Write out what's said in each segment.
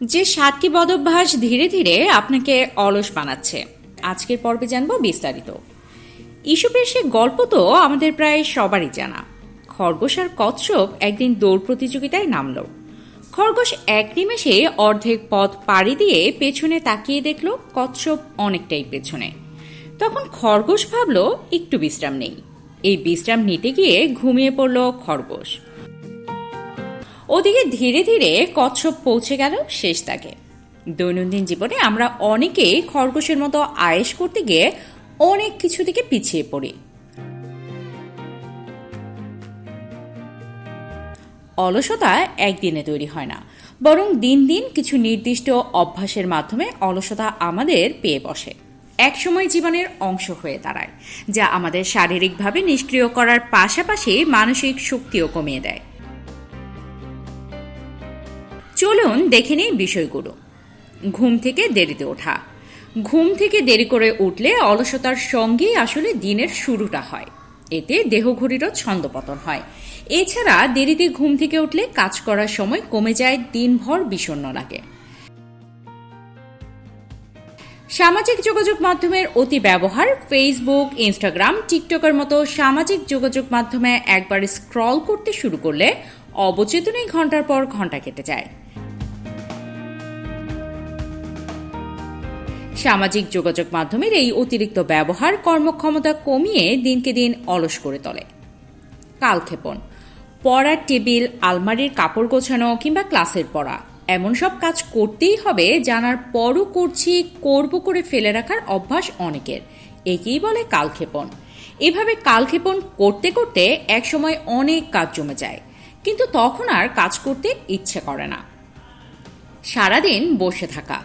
যে সাতটি বদভ্যাস ধীরে ধীরে আপনাকে অলস বানাচ্ছে। আজকের পর্বে জানব বিস্তারিত। ইসুপের সে গল্প তো আমাদের প্রায় সবারই জানা। খরগোশ আর কচ্ছপ একদিন দৌড় প্রতিযোগিতায় নামল। খরগোশ এক নিমেষে অর্ধেক পথ পাড়ি দিয়ে পেছনে তাকিয়ে দেখল কচ্ছপ অনেকটাই পেছনে। তখন খরগোশ ভাবল, একটু বিশ্রাম নেই। এই বিশ্রাম নিতে গিয়ে ঘুমিয়ে পড়ল খরগোশ। ওদিকে ধীরে ধীরে কচ্ছপ পৌঁছে গেল শেষ তাকে দৈনন্দিন জীবনে আমরা অনেকেই খরগোশের মতো আয়েস করতে গিয়ে অনেক কিছু থেকে পিছিয়ে পড়ি। অলসতা একদিনে তৈরি হয় না, বরং দিন দিন কিছু নির্দিষ্ট অভ্যাসের মাধ্যমে অলসতা আমাদের পেয়ে বসে। একসময় জীবনের অংশ হয়ে দাঁড়ায়, যা আমাদের শারীরিকভাবে নিষ্ক্রিয় করার পাশাপাশি মানসিক শক্তিও কমিয়ে দেয়। চলুন দেখে নিই বিষয়গুলো। ঘুম থেকে দেরিতে ওঠা। ঘুম থেকে দেরি করে উঠলে অলসতার সঙ্গেই আসলে দিনের শুরুটা হয়। এতে দেহঘড়িরও ছন্দপতন হয়। এছাড়া দেরিতে ঘুম থেকে উঠলে কাজ করার সময় কমে যায়, দিনভর বিষণ্ণ লাগে। সামাজিক যোগাযোগ মাধ্যমের অতি ব্যবহার ফেসবুক ইনস্টাগ্রাম টিকটকের মতো সামাজিক যোগাযোগ মাধ্যমে একবার স্ক্রল করতে শুরু করলে অবচেতনেই ঘণ্টার পর ঘণ্টা কেটে যায়। সামাজিক যোগাযোগ মাধ্যমের এই অতিরিক্ত ব্যবহার কর্মক্ষমতা কমিয়ে দিনকে দিন অলস করে তোলে। কালক্ষেপণ পড়ার টেবিল, আলমারির কাপড় গোছানো কিংবা ক্লাসের পড়া, এমন সব কাজ করতেই হবে, জানার পরও করছি, করব করে ফেলে রাখার অভ্যাস অনেকের। একেই বলে কালক্ষেপণ। এভাবে কালক্ষেপণ করতে করতে একসময় অনেক কাজ জমে যায়। কিন্তু তখন আর কাজ করতে ইচ্ছে করে না। সারাদিন বসে থাকা।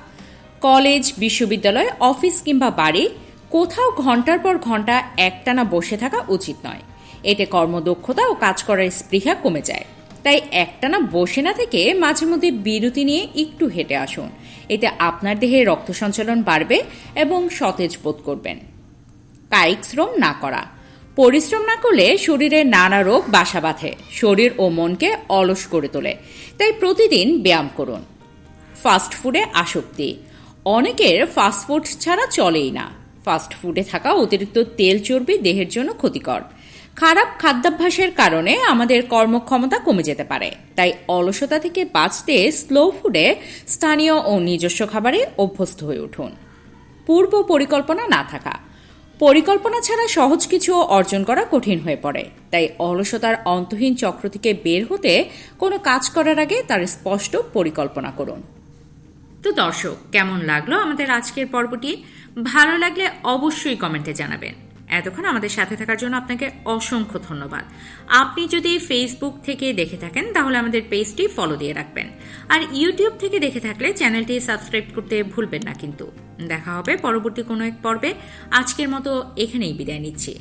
কলেজ, বিশ্ববিদ্যালয়, অফিস কিংবা বাড়ি কোথাও ঘণ্টার পর ঘণ্টা একটানা বসে থাকা উচিত নয়। এতে কর্মদক্ষতা ও কাজ করার স্পৃহা কমে যায়। তাই একটানা বসে না থেকে মাঝে মধ্যে বিরতি নিয়ে একটু হেঁটে আসুন। এতে আপনার দেহে রক্ত সঞ্চালন বাড়বে এবং সতেজ বোধ করবেন। কায়িক শ্রম না করা। পরিশ্রম না করলে শরীরে নানা রোগ বাসা বাঁধে। শরীর ও মনকে অলস করে তোলে। তাই প্রতিদিন ব্যায়াম করুন। ফাস্ট ফুডে আসক্তি। অনেকের ফাস্ট ফুড ছাড়া চলেই না। ফাস্ট ফুডে থাকা অতিরিক্ত তেল চর্বি দেহের জন্য ক্ষতিকর। খারাপ খাদ্যাভ্যাসের কারণে আমাদের কর্মক্ষমতা কমে যেতে পারে। তাই অলসতা থেকে বাঁচতে স্লো ফুডে স্থানীয় ও নিজস্ব খাবারে অভ্যস্ত হয়ে উঠুন। পূর্ব পরিকল্পনা না থাকা। পরিকল্পনা ছাড়া সহজ কিছু অর্জন করা কঠিন হয়ে পড়ে। তাই অলসতার অন্তহীন চক্র থেকে বের হতে কোনো কাজ করার আগে তার স্পষ্ট পরিকল্পনা করুন। তো দর্শক, কেমন লাগল আমাদের আজকের পর্বটি? ভালো লাগলে অবশ্যই কমেন্টে জানাবেন। এতক্ষণ আমাদের সাথে থাকার জন্য আপনাকে অসংখ্য ধন্যবাদ। আপনি যদি ফেসবুক থেকে দেখে থাকেন, তাহলে আমাদের পেজটি ফলো দিয়ে রাখবেন। আর ইউটিউব থেকে দেখে থাকলে চ্যানেলটি সাবস্ক্রাইব করতে ভুলবেন না কিন্তু। দেখা হবে পরবর্তী কোনো এক পর্বে। আজকের মতো এখানেই বিদায় নিচ্ছি।